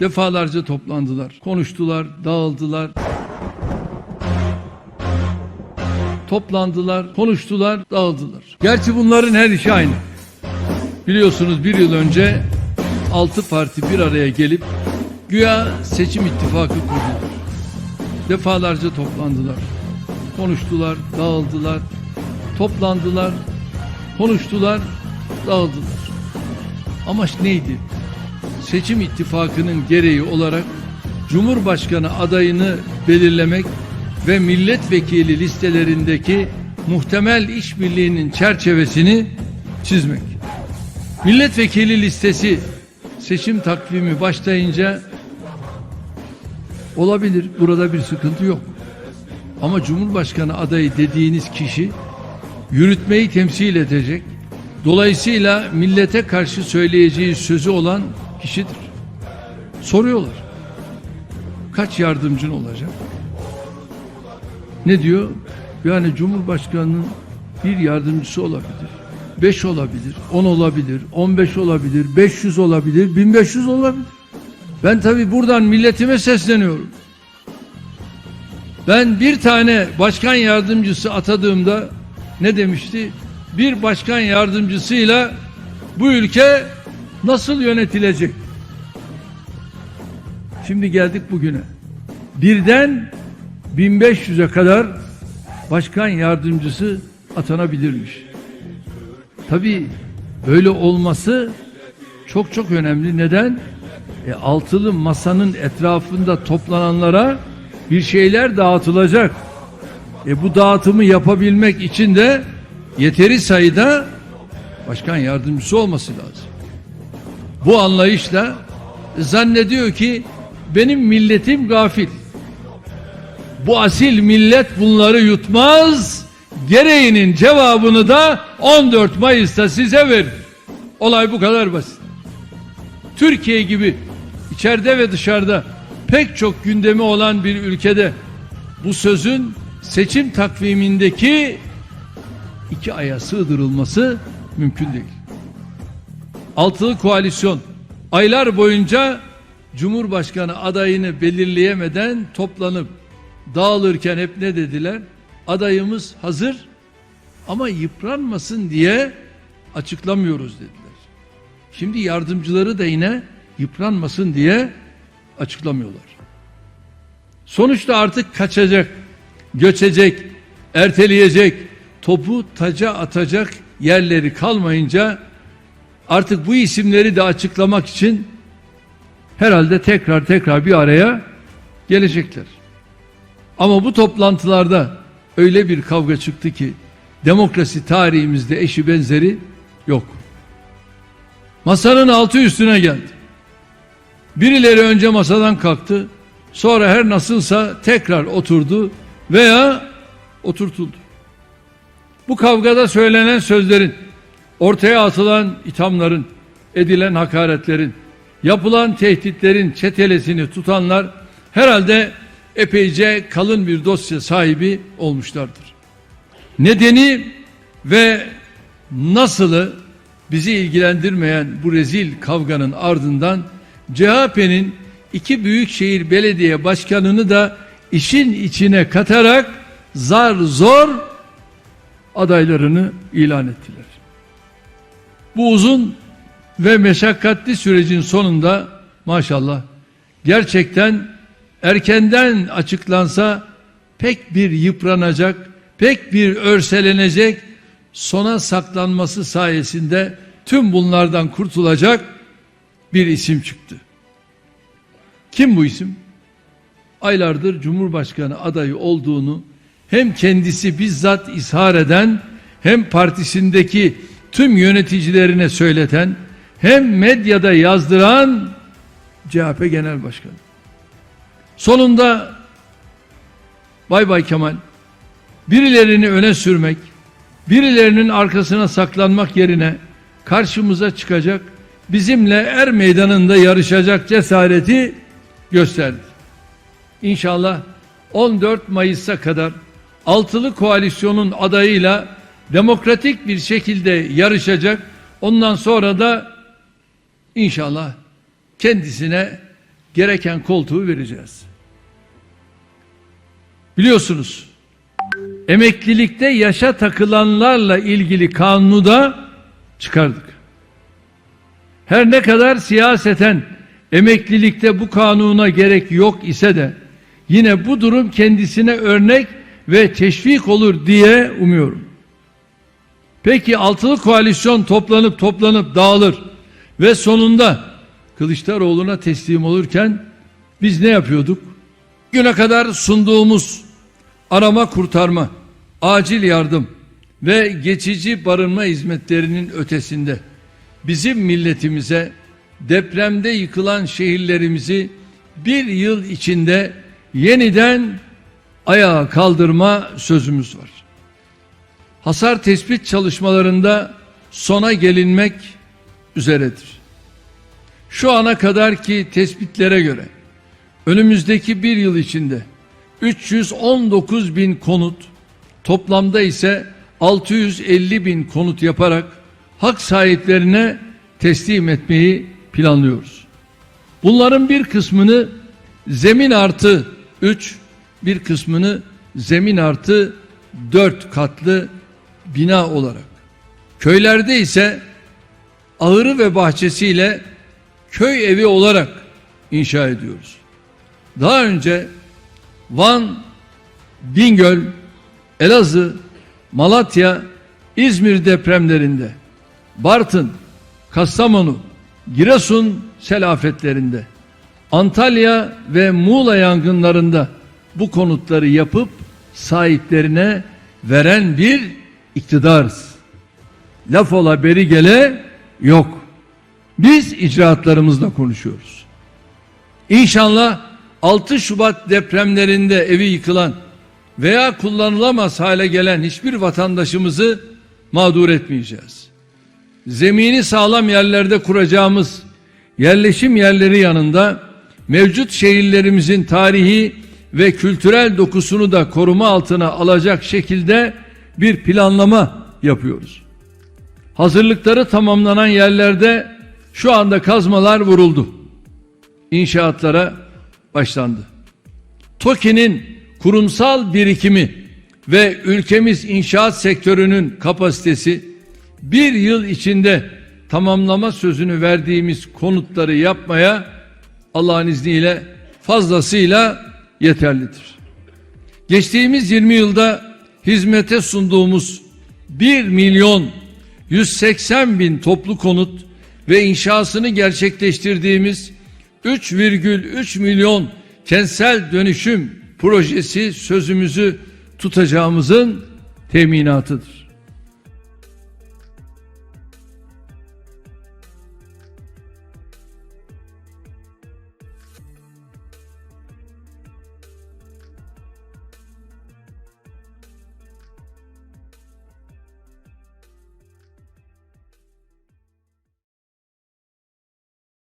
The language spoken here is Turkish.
Defalarca toplandılar, konuştular, dağıldılar. Toplandılar, konuştular, dağıldılar. Gerçi bunların her işi aynı. Biliyorsunuz bir yıl önce altı parti bir araya gelip güya seçim ittifakı kurdular. Defalarca toplandılar, konuştular, dağıldılar, toplandılar, konuştular, dağıldılar. Amaç neydi? Seçim ittifakının gereği olarak Cumhurbaşkanı adayını belirlemek ve milletvekili listelerindeki muhtemel işbirliğinin çerçevesini çizmek. Milletvekili listesi seçim takvimi başlayınca olabilir. Burada bir sıkıntı yok. Ama Cumhurbaşkanı adayı dediğiniz kişi yürütmeyi temsil edecek. Dolayısıyla millete karşı söyleyeceği sözü olan kişidir. Soruyorlar. Kaç yardımcın olacak? Ne diyor? Yani Cumhurbaşkanının bir yardımcısı olabilir. 5 olabilir, 10 olabilir, 15 olabilir, 500 olabilir, 1500 olabilir. Ben tabi buradan milletime sesleniyorum. Ben bir tane başkan yardımcısı atadığımda ne demişti? Bir başkan yardımcısıyla bu ülke nasıl yönetilecek? Şimdi geldik bugüne. Birden 1500'e kadar başkan yardımcısı atanabilirmiş. Tabii böyle olması çok çok önemli. Neden? E, altılı masanın etrafında toplananlara bir şeyler dağıtılacak. E, bu dağıtımı yapabilmek için de yeteri sayıda başkan yardımcısı olması lazım. Bu anlayışla zannediyor ki benim milletim gafil. Bu asil millet bunları yutmaz. Gereğinin cevabını da 14 Mayıs'ta size verir. Olay bu kadar basit. Türkiye gibi içeride ve dışarıda pek çok gündemi olan bir ülkede bu sözün seçim takvimindeki iki aya sığdırılması mümkün değil. Altılı koalisyon aylar boyunca Cumhurbaşkanı adayını belirleyemeden toplanıp dağılırken hep ne dediler? Adayımız hazır ama yıpranmasın diye açıklamıyoruz dediler. Şimdi yardımcıları da yine yıpranmasın diye açıklamıyorlar. Sonuçta artık kaçacak, göçecek, erteleyecek, topu taca atacak yerleri kalmayınca artık bu isimleri de açıklamak için herhalde tekrar tekrar bir araya gelecekler. Ama bu toplantılarda öyle bir kavga çıktı ki demokrasi tarihimizde eşi benzeri yok. Masanın altı üstüne geldi. Birileri önce masadan kalktı. Sonra her nasılsa tekrar oturdu veya oturtuldu. Bu kavgada söylenen sözlerin, ortaya atılan ithamların, edilen hakaretlerin, yapılan tehditlerin çetelesini tutanlar herhalde epeyce kalın bir dosya sahibi olmuşlardır. Nedeni ve nasılı bizi ilgilendirmeyen bu rezil kavganın ardından CHP'nin iki büyükşehir belediye başkanını da işin içine katarak zar zor adaylarını ilan ettiler. Bu uzun ve meşakkatli sürecin sonunda maşallah gerçekten erkenden açıklansa pek bir yıpranacak, pek bir örselenecek, sona saklanması sayesinde tüm bunlardan kurtulacak bir isim çıktı. Kim bu isim? Aylardır Cumhurbaşkanı adayı olduğunu hem kendisi bizzat ishar eden hem partisindeki tüm yöneticilerine söyleten hem medyada yazdıran CHP Genel Başkanı. Sonunda Bay Bay Kemal birilerini öne sürmek, birilerinin arkasına saklanmak yerine karşımıza çıkacak, bizimle er meydanında yarışacak cesareti gösterdi. İnşallah 14 Mayıs'a kadar altılı koalisyonun adayıyla demokratik bir şekilde yarışacak. Ondan sonra da inşallah kendisine gereken koltuğu vereceğiz. Biliyorsunuz emeklilikte yaşa takılanlarla ilgili kanunu da çıkardık. Her ne kadar siyaseten emeklilikte bu kanuna gerek yok ise de yine bu durum kendisine örnek ve teşvik olur diye umuyorum. Peki altılı koalisyon toplanıp toplanıp dağılır ve sonunda Kılıçdaroğlu'na teslim olurken biz ne yapıyorduk? Güne kadar sunduğumuz arama kurtarma, acil yardım ve geçici barınma hizmetlerinin ötesinde bizim milletimize depremde yıkılan şehirlerimizi bir yıl içinde yeniden ayağa kaldırma sözümüz var. Hasar tespit çalışmalarında sona gelinmek üzeredir. Şu ana kadarki tespitlere göre önümüzdeki bir yıl içinde 319 bin konut toplamda ise 650 bin konut yaparak hak sahiplerine teslim etmeyi planlıyoruz. Bunların bir kısmını zemin artı 3, bir kısmını zemin artı 4 katlı bina olarak. Köylerde ise ahırı ve bahçesiyle köy evi olarak inşa ediyoruz. Daha önce Van, Bingöl, Elazığ, Malatya, İzmir depremlerinde, Bartın, Kastamonu, Giresun sel afetlerinde, Antalya ve Muğla yangınlarında bu konutları yapıp sahiplerine veren bir iktidarız. Laf ola beri gele yok. Biz icraatlarımızla konuşuyoruz. İnşallah 6 Şubat depremlerinde evi yıkılan veya kullanılamaz hale gelen hiçbir vatandaşımızı mağdur etmeyeceğiz. Zemini sağlam yerlerde kuracağımız yerleşim yerleri yanında mevcut şehirlerimizin tarihi ve kültürel dokusunu da koruma altına alacak şekilde bir planlama yapıyoruz. Hazırlıkları tamamlanan yerlerde şu anda kazmalar vuruldu. İnşaatlara başlandı. TOKİ'nin kurumsal birikimi ve ülkemiz inşaat sektörünün kapasitesi bir yıl içinde tamamlama sözünü verdiğimiz konutları yapmaya Allah'ın izniyle fazlasıyla yeterlidir. Geçtiğimiz 20 yılda hizmete sunduğumuz 1 milyon 180 bin toplu konut ve inşasını gerçekleştirdiğimiz 3,3 milyon kentsel dönüşüm projesi sözümüzü tutacağımızın teminatıdır.